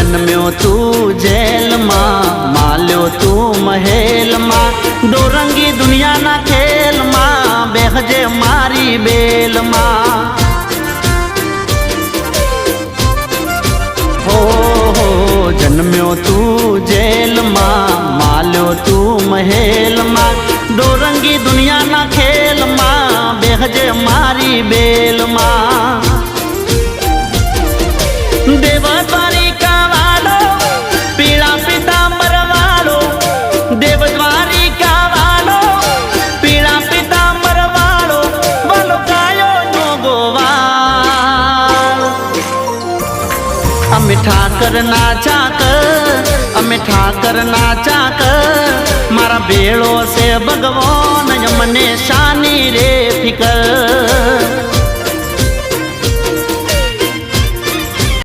જન્મ્યો તું જેલમાં, માલ્યો તું મહેલમાં. દોરંગી દુનિયાના ખેલમાં, બેહજે મારી બેલમાં. હો જન્મ્યો તું જેલમાં, માલ્યો તું મહેલમાં. દોરંગી દુનિયાના ખેલમાં, બેહજે મારી બેલમાં. દેવ અમે ઠાકર ના ચાકર અમે ઠાકર ના ચાકર મારા બેળો છે ભગવાન મને શાની રે ફિકર.